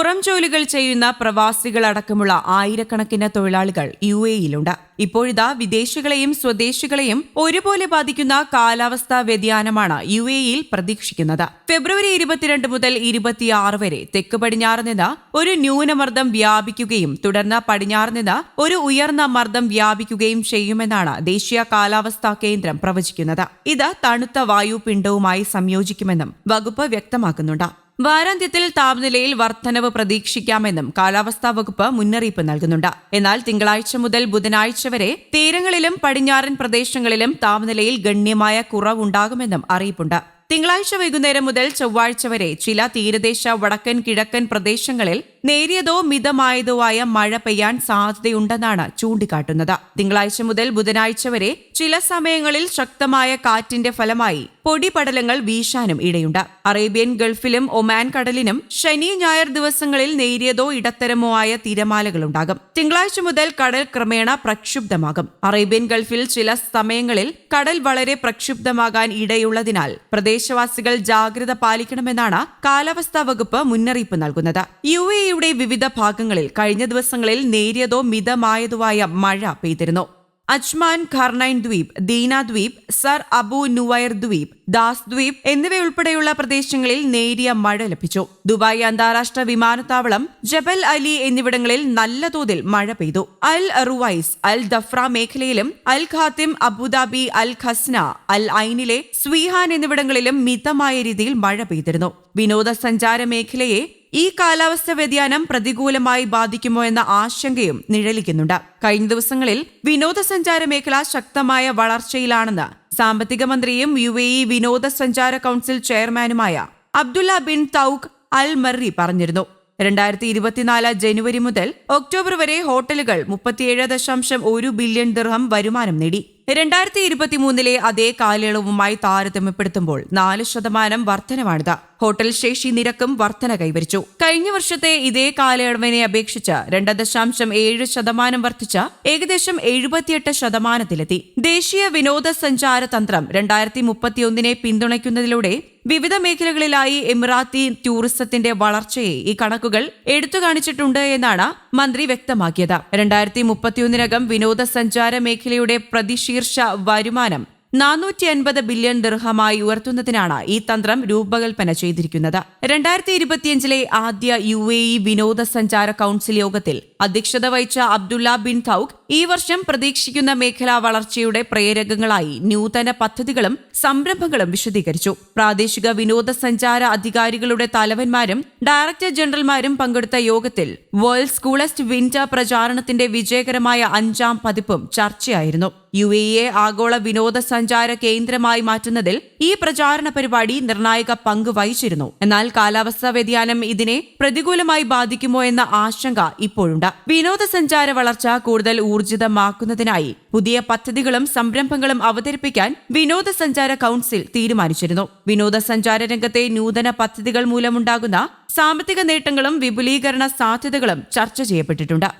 പുറം ജോലികൾ ചെയ്യുന്ന പ്രവാസികളടക്കമുള്ള ആയിരക്കണക്കിന് തൊഴിലാളികൾ യു എയിലുണ്ട് ഇപ്പോഴിതാ വിദേശികളെയും സ്വദേശികളെയും ഒരുപോലെ ബാധിക്കുന്ന കാലാവസ്ഥാ വ്യതിയാനമാണ് യു എയിൽ പ്രതീക്ഷിക്കുന്നത്. ഫെബ്രുവരി ഇരുപത്തിരണ്ട് മുതൽ ഇരുപത്തിയാറ് വരെ തെക്ക് പടിഞ്ഞാറ് നിന്ന് ഒരു ന്യൂനമർദ്ദം വ്യാപിക്കുകയും തുടർന്ന് പടിഞ്ഞാറ് നിന്ന് ഒരു ഉയർന്ന മർദ്ദം വ്യാപിക്കുകയും ചെയ്യുമെന്നാണ് ദേശീയ കാലാവസ്ഥാ കേന്ദ്രം പ്രവചിക്കുന്നത്. ഇത് തണുത്ത വായുപിണ്ഡവുമായി സംയോജിക്കുമെന്നും വകുപ്പ് വ്യക്തമാക്കുന്നുണ്ട്. വാരാന്ത്യത്തിൽ താപനിലയിൽ വർധനവ് പ്രതീക്ഷിക്കാമെന്നും കാലാവസ്ഥാ വകുപ്പ് മുന്നറിയിപ്പ് നൽകുന്നുണ്ട്. എന്നാൽ തിങ്കളാഴ്ച മുതൽ ബുധനാഴ്ച വരെ തീരങ്ങളിലും പടിഞ്ഞാറൻ പ്രദേശങ്ങളിലും താപനിലയിൽ ഗണ്യമായ കുറവുണ്ടാകുമെന്നും അറിയിപ്പുണ്ട്. തിങ്കളാഴ്ച വൈകുന്നേരം മുതൽ ചൊവ്വാഴ്ച വരെ ചില തീരദേശ വടക്കൻ കിഴക്കൻ പ്രദേശങ്ങളിൽ നേരിയതോ മിതമായതോ ആയ മഴ പെയ്യാൻ സാധ്യതയുണ്ടെന്നാണ് ചൂണ്ടിക്കാട്ടുന്നത്. തിങ്കളാഴ്ച മുതൽ ബുധനാഴ്ച വരെ ചില സമയങ്ങളിൽ ശക്തമായ കാറ്റിന്റെ ഫലമായി പൊടിപടലങ്ങൾ വീശാനും ഇടയുണ്ട്. അറേബ്യൻ ഗൾഫിലും ഒമാൻ കടലിനും ശനി ഞായർ ദിവസങ്ങളിൽ നേരിയതോ ഇടത്തരമോ ആയ തിരമാലകളുണ്ടാകും തിങ്കളാഴ്ച മുതൽ കടൽ ക്രമേണ പ്രക്ഷുബ്ധമാകും. അറേബ്യൻ ഗൾഫിൽ ചില സമയങ്ങളിൽ കടൽ വളരെ പ്രക്ഷുബ്ധമാകാൻ ഇടയുള്ളതിനാൽ പ്രദേശവാസികൾ ജാഗ്രത പാലിക്കണമെന്നാണ് കാലാവസ്ഥാ വകുപ്പ് മുന്നറിയിപ്പ് നൽകുന്നത്. യു എയുടെ വിവിധ ഭാഗങ്ങളിൽ കഴിഞ്ഞ ദിവസങ്ങളിൽ നേരിയതോ മിതമായതുമായ മഴ പെയ്തിരുന്നു. അജ്മാൻ ഖർണൈൻ ദ്വീപ് ദീന ദ്വീപ് സർ അബു നുവൈർ ദ്വീപ് ദാസ് ദ്വീപ് എന്നിവയുൾപ്പെടെയുള്ള പ്രദേശങ്ങളിൽ നേരിയ മഴ ലഭിച്ചു. ദുബായ് അന്താരാഷ്ട്ര വിമാനത്താവളം ജബൽ അലി എന്നിവിടങ്ങളിൽ നല്ല തോതിൽ മഴ പെയ്തു. അൽ റുവൈസ് അൽ ദഫ്ര മേഖലയിലും അൽ ഖാത്തിം അബുദാബി അൽ ഖസ്ന അൽ ഐനിലെ സ്വീഹാൻ എന്നിവിടങ്ങളിലും മിതമായ രീതിയിൽ മഴ പെയ്തിരുന്നു. വിനോദസഞ്ചാര മേഖലയെ ഈ കാലാവസ്ഥ വ്യതിയാനം പ്രതികൂലമായി ബാധിക്കുമോ എന്ന ആശങ്കയും നിഴലിക്കുന്നുണ്ട്. കഴിഞ്ഞ ദിവസങ്ങളിൽ വിനോദസഞ്ചാര മേഖല ശക്തമായ വളർച്ചയിലാണെന്ന് സാമ്പത്തിക മന്ത്രിയും യു എ ഇ വിനോദസഞ്ചാര കൌൺസിൽ ചെയർമാനുമായ Abdullah bin Touq Al Marri പറഞ്ഞിരുന്നു. രണ്ടായിരത്തി ഇരുപത്തിനാല് ജനുവരി മുതൽ ഒക്ടോബർ വരെ ഹോട്ടലുകൾ മുപ്പത്തിയേഴ് ദശാംശം ഒരു ബില്യൺ ദിർഹം വരുമാനം നേടി. രണ്ടായിരത്തി ഇരുപത്തിമൂന്നിലെ അതേ കാലയളവുമായി താരതമ്യപ്പെടുത്തുമ്പോൾ നാല് ശതമാനം വർധനമാണിത് ഹോട്ടൽ ശേഷി നിരക്കും വർധന കൈവരിച്ചു. കഴിഞ്ഞ വർഷത്തെ ഇതേ കാലയളവിനെ അപേക്ഷിച്ച് രണ്ട് ദശാംശം ഏഴ് ശതമാനം വർദ്ധിച്ച ഏകദേശം എഴുപത്തിയെട്ട് ശതമാനത്തിലെത്തി. ദേശീയ വിനോദസഞ്ചാര തന്ത്രം രണ്ടായിരത്തി മുപ്പത്തിയൊന്നിനെ പിന്തുണയ്ക്കുന്നതിലൂടെ വിവിധ മേഖലകളിലായി എമിറാത്തി ടൂറിസത്തിന്റെ വളർച്ചയെ ഈ കണക്കുകൾ എടുത്തു കാണിച്ചിട്ടുണ്ട് എന്നാണ് മന്ത്രി വ്യക്തമാക്കിയത്. രണ്ടായിരത്തി മുപ്പത്തിയൊന്നിനകം വിനോദസഞ്ചാര മേഖലയുടെ പ്രതിശീർഷ വരുമാനം നാനൂറ്റി അൻപത് ബില്യൺ ദിർഹമായി ഉയർത്തുന്നതിനാണ് ഈ തന്ത്രം രൂപകൽപ്പന ചെയ്തിരിക്കുന്നത്. രണ്ടായിരത്തി ഇരുപത്തിയഞ്ചിലെ ആദ്യ യു എ ഇ വിനോദസഞ്ചാര കൌൺസിൽ യോഗത്തിൽ അധ്യക്ഷത വഹിച്ച അബ്ദുള്ള ബിൻ തൌഖ് ഈ വർഷം പ്രതീക്ഷിക്കുന്ന മേഖലാ വളർച്ചയുടെ പ്രേരകങ്ങളായി നൂതന പദ്ധതികളും സംരംഭങ്ങളും വിശദീകരിച്ചു. പ്രാദേശിക വിനോദസഞ്ചാര അധികാരികളുടെ തലവന്മാരും ഡയറക്ടർ ജനറൽമാരും പങ്കെടുത്ത യോഗത്തിൽ വേൾഡ് സ്കൂളസ്റ്റ് വിന്റർ പ്രചാരണത്തിന്റെ വിജയകരമായ അഞ്ചാം പതിപ്പും ചർച്ചയായിരുന്നു. യു എ ആഗോള വിനോദസഞ്ചാര കേന്ദ്രമായി മാറ്റുന്നതിൽ ഈ പ്രചാരണ പരിപാടി നിർണായക പങ്ക് വഹിച്ചിരുന്നു. എന്നാൽ കാലാവസ്ഥാ വ്യതിയാനം ഇതിനെ പ്രതികൂലമായി ബാധിക്കുമോ എന്ന ആശങ്ക ഇപ്പോഴുണ്ട്. വിനോദസഞ്ചാര വളർച്ച കൂടുതൽ ഊർജിതമാക്കുന്നതിനായി പുതിയ പദ്ധതികളും സംരംഭങ്ങളും അവതരിപ്പിക്കാൻ വിനോദസഞ്ചാര കൌൺസിൽ തീരുമാനിച്ചിരുന്നു. വിനോദസഞ്ചാര രംഗത്തെ നൂതന പദ്ധതികൾ മൂലമുണ്ടാകുന്ന സാമ്പത്തിക നേട്ടങ്ങളും വിപുലീകരണ സാധ്യതകളും ചർച്ച ചെയ്യപ്പെട്ടിട്ടുണ്ട്.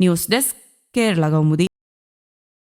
News desk Kerala Kaumudi.